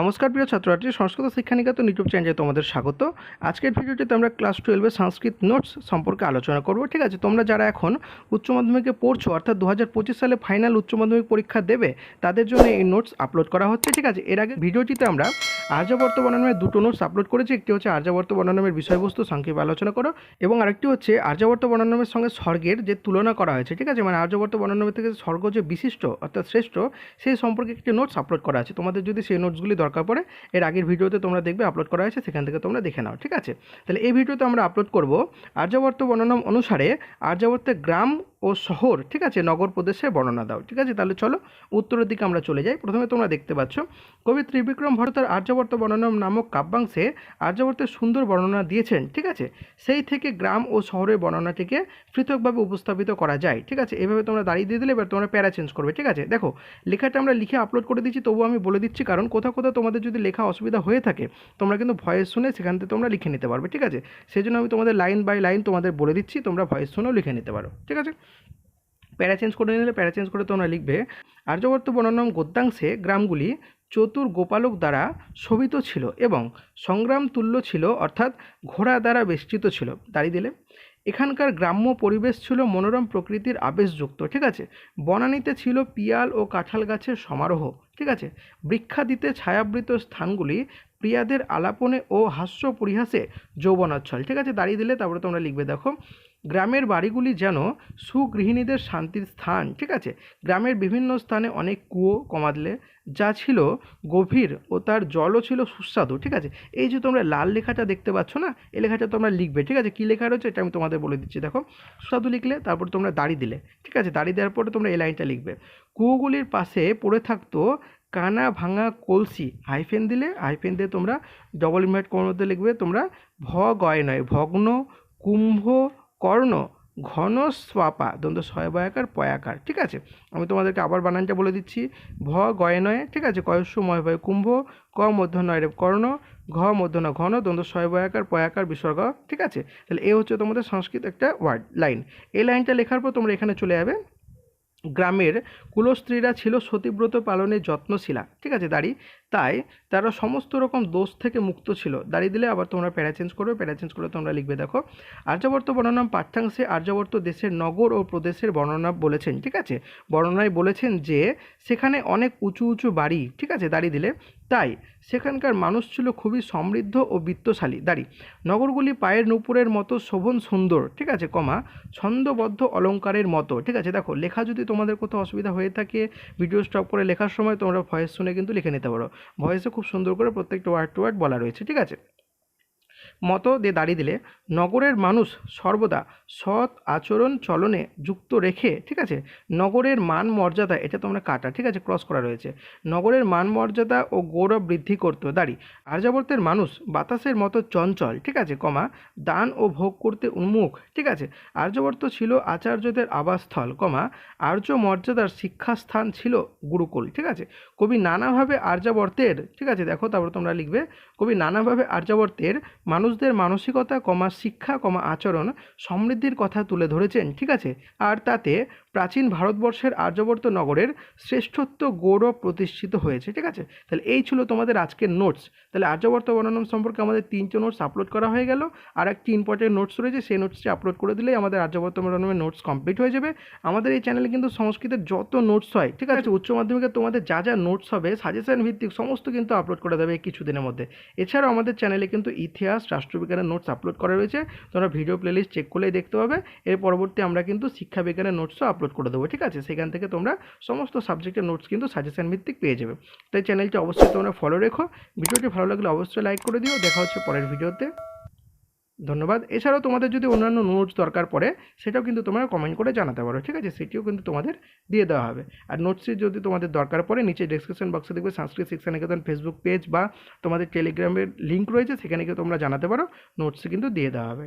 নমস্কার প্রিয় ছাত্রছাত্রী, সংস্কৃত শিক্ষা নিকেতন ইউটিউব চ্যানেলে তোমাদের স্বাগত। আজকের ভিডিওটিতে আমরা ক্লাস টুয়েলভের সংস্কৃত নোটস সম্পর্কে আলোচনা করব। ঠিক আছে, তোমরা যারা এখন উচ্চ মাধ্যমিকে পড়ছো, অর্থাৎ দু হাজার পঁচিশ সালে ফাইনাল উচ্চ মাধ্যমিক পরীক্ষা দেবে, তাদের জন্য এই নোটস আপলোড করা হচ্ছে। ঠিক আছে, এর আগে ভিডিওটিতে আমরা আর্যাবর্ত বর্ণনামের দুটো নোটস আপলোড করেছি, একটি হচ্ছে আর্যাবর্ত বর্ণনামের বিষয়বস্তু সংক্ষেপে আলোচনা করো, এবং আরেকটি হচ্ছে আর্যাবর্ত বর্ণনামের সঙ্গে স্বর্গের যে তুলনা করা হয়েছে, ঠিক আছে? মানে আর্যাবর্ত বর্ণনামের থেকে স্বর্গ যে বিশিষ্ট অর্থাৎ শ্রেষ্ঠ সেই সম্পর্কে একটি নোটস আপলোড করা আছে। তোমাদের যদি সেই নোটসগুলি দরকার পড়ে, এর আগের ভিডিওতে তোমরা দেখবে আপলোড করা হয়েছে, সেখান থেকে তোমরা দেখে নাও, ঠিক আছে? তাহলে এই ভিডিওতে আমরা আপলোড করব আর্যাবর্ত বর্ণনাম অনুসারে আর্যাবর্তের গ্রাম ও শহর, ঠিক আছে? নগর প্রদেশের বর্ণনা দাও, ঠিক আছে? তাহলে চলো উত্তরের দিকে আমরা চলে যাই। প্রথমে তোমরা দেখতে পাচ্ছ, কবি ত্রিবিক্রম ভট্ট তার আর্যাবর্ত বর্ণনাম নামক কাব্যাংশে আর্যাবর্তের সুন্দর বর্ণনা দিয়েছেন, ঠিক আছে? সেই থেকে গ্রাম ও শহরের বর্ণনাটিকে পৃথকভাবে উপস্থাপিত করা যায়, ঠিক আছে? এভাবে তোমরা দাঁড়িয়ে দিয়ে দিলে এবার তোমরা প্যারা চেঞ্জ করবে, ঠিক আছে? দেখো, লেখাটা আমরা লিখে আপলোড করে দিচ্ছি তবুও আমি বলে দিচ্ছি, কারণ কোথাও কোথাও তোমাদের যদি লেখা অসুবিধা হয়ে থাকে, তোমরা কিন্তু ভয়েস শুনে সেখান থেকে তোমরা লিখে নিতে পারবে, ঠিক আছে? সেই জন্য আমি তোমাদের লাইন বাই লাইন তোমাদের বলে দিচ্ছি, তোমরা ভয়েস শুনেও লিখে নিতে পারো, ঠিক আছে? প্যারা চেঞ্জ করে নিলে প্যারা চেঞ্জ করে তোমরা লিখবে, আর্যবর্ত বর্ণনম গদ্যাংশে গ্রামগুলি চতুর গোপালক দ্বারা শোভিত ছিল এবং সংগ্রাম তুল্য ছিল, অর্থাৎ ঘোড়া দ্বারা বেষ্টিত ছিল। দাঁড়িয়ে দিলে। এখানকার গ্রাম্য পরিবেশ ছিল মনোরম প্রকৃতির আবেশযুক্ত, ঠিক আছে? বনানীতে ছিল পিয়াল ও কাঁঠাল গাছের সমারোহ, ঠিক আছে? বৃক্ষাদিতে ছায়াবৃত স্থানগুলি প্রিয়াদের আলাপনে ও হাস্য পরিহাসে যৌবনাচ্ছল। ঠিক আছে, দাঁড়িয়ে দিলে তারপরে তোমরা লিখবে, দেখো, গ্রামের বাড়িগুলি যেন সুগৃহিণীদের শান্তির স্থান। ঠিক আছে, গ্রামের বিভিন্ন স্থানে অনেক কুয়ো কমাদলে, যা ছিল গভীর ও তার জলও ছিল সুস্বাদু। ঠিক আছে, এই যে তোমরা লাল লেখাটা দেখতে পাচ্ছ না এই লেখাটা তোমরা লিখবে। ঠিক আছে, কী লেখা রয়েছে এটা আমি তোমাদের বলে দিচ্ছি, দেখো, সুস্বাদু লিখলে তারপর তোমরা দাড়ি দিলে। ঠিক আছে দাড়ি দেওয়ার পরে তোমরা এই লাইনটা লিখবে, কুয়োগুলির পাশে পড়ে থাকতো কানা ভাঙা কলসি হাইফেন দিলে হাইফেন দিয়ে তোমরা ডবল ইনভার্ট কোন মধ্যে লিখবে, তোমরা ভ গয় নয়, ভগ্ন, কুম্ভ, কর্ণ, ঘন, স্বাপা, দ্বন্দ্ব ছয় বয়াকার পয়াকার, ঠিক আছে? আমি তোমাদেরকে আবার বানানটা বলে দিচ্ছি, ভ গয় নয়, ঠিক আছে? কয়স্য ময় ভয়, কুম্ভ, ক মধ্য নয় রে, কর্ণ, ঘ মধ্য ন ঘন, দ্বন্দ্ব ছয় বয়াকার পয়াকার, বিসর্গ, ঠিক আছে? তাহলে এ হচ্ছে তোমাদের সংস্কৃত একটা ওয়ার্ড লাইন এই লাইনটা লেখার পর তোমরা এখানে চলে যাবে। গ্রামের কুলস্ত্রীরা ছিল সতীব্রত পালনে যত্নশীলা। ঠিক আছে দাঁড়ি। তাই তারা সমস্ত রকম দোষ থেকে মুক্ত ছিল। দাঁড়িয়ে দিলে আবার তোমরা প্যারা চেঞ্জ করবে প্যারা চেঞ্জ করে তোমরা লিখবে, দেখো। আর্যাবর্ত বর্ণনাম পাঠ্যাংশে আর্যাবর্ত দেশের নগর ও প্রদেশের বর্ণনা বলেছেন, ঠিক আছে? বর্ণনায় বলেছেন যে, সেখানে অনেক উঁচু উঁচু বাড়ি, ঠিক আছে? দাঁড়িয়ে দিলে। তাই সেখানকার মানুষ ছিল খুবই সমৃদ্ধ ও বিত্তশালী। দাঁড়ি। নগরগুলি পায়ের নুপুরের মতো শোভন সুন্দর, ঠিক আছে, কমা? ছন্দবদ্ধ অলঙ্কারের মতো, ঠিক আছে? দেখো, লেখা যদি তোমাদের কোথাও অসুবিধা হয়ে থাকে, ভিডিও স্টপ করে লেখার সময় তোমরা ভয়েস শুনে কিন্তু লিখে নিতে পারো। ভয়েসে খুব সুন্দর করে প্রত্যেকটা ওয়ার্ড টু ওয়ার্ড বলা রয়েছে ঠিক আছে? মতো দিয়ে দাঁড়িয়ে দিলে নগরের মানুষ সর্বদা সৎ আচরণ চলনে যুক্ত রেখে, ঠিক আছে? নগরের মান মর্যাদা এটা তোমরা কাটা, ঠিক আছে? ক্রস করা রয়েছে। নগরের মান মর্যাদা ও গৌরব বৃদ্ধি করতো দাঁড়ি। আর্যাবর্তের মানুষ বাতাসের মতো চঞ্চল, ঠিক আছে? কমা, দান ও ভোগ করতে উন্মুখ, ঠিক আছে? আর্যবর্ত ছিল আচার্যদের আবাসস্থল, কমা, আর্য মর্যাদার শিক্ষাস্থান ছিল গুরুকুল, ঠিক আছে? কবি নানাভাবে আর্যাবর্তের, ঠিক আছে? দেখো তারপর তোমরা লিখবে, কবি নানাভাবে আর্যাবর্তের মানুষদের মানসিকতা কমা শিক্ষা কমা আচরণ সমৃদ্ধির কথা তুলে ধরেছেন, ঠিক আছে? আর তাতে প্রাচীন ভারতবর্ষের আর্যবর্ত নগরের শ্রেষ্ঠত্ব গৌরব প্রতিষ্ঠিত হয়েছে, ঠিক আছে? তাহলে এই ছিল তোমাদের আজকের নোটস তাহলে আর্যবর্ত বর্ণনম সম্পর্কে আমাদের তিনটে নোটস আপলোড করা হয়ে গেল। আর একটি ইম্পর্টেন্ট নোটস রয়েছে, সেই নোটসটি আপলোড করে দিলেই আমাদের আর্যবর্ত বর্ণনমের নোটস কমপ্লিট হয়ে যাবে। আমাদের এই চ্যানেলে কিন্তু সংস্কৃতের যত নোটস হয়, ঠিক আছে? উচ্চ মাধ্যমিকে তোমাদের যা যা নোটস হবে সাজেশন ভিত্তিক সমস্ত কিন্তু আপলোড করে দেবে কিছুদিনের মধ্যে। এছাড়াও আমাদের চ্যানেলে কিন্তু ইতিহাস রাষ্ট্রবিজ্ঞানের নোটস আপলোড করা রয়েছে, তোমরা ভিডিও প্লেলিস্ট চেক করলেই দেখতে পাবে। এর পরবর্তী আমরা কিন্তু শিক্ষা বিজ্ঞানের নোটসও আপলোড করে দেবো, ঠিক আছে? সেখান থেকে তোমরা সমস্ত সাবজেক্টের নোটস কিন্তু সাজেশন ভিত্তিক পেয়ে যাবে। তাই চ্যানেলটি অবশ্যই তোমরা ফলো রেখো। ভিডিওটি ভালো লাগলে অবশ্যই লাইক করে দিও। দেখা হচ্ছে পরের ভিডিওতে ধন্যবাদ। এছাড়াও তোমাদের যদি অন্যান্য নোটস দরকার পড়ে, সেটাও কিন্তু তোমরা কমেন্ট করে জানাতে পারো, ঠিক আছে? সেটিও কিন্তু তোমাদের দিয়ে দেওয়া হবে। আর নোটসের যদি তোমাদের দরকার পড়ে, নিচে ডিসক্রিপশন বক্সে দেখবে সাংস্কৃতিক শিক্ষা নিকেতন ফেসবুক পেজ বা তোমাদের টেলিগ্রামের লিঙ্ক রয়েছে, সেখানে গিয়ে তোমরা জানাতে পারো নোটস কিন্তু দিয়ে দেওয়া হবে।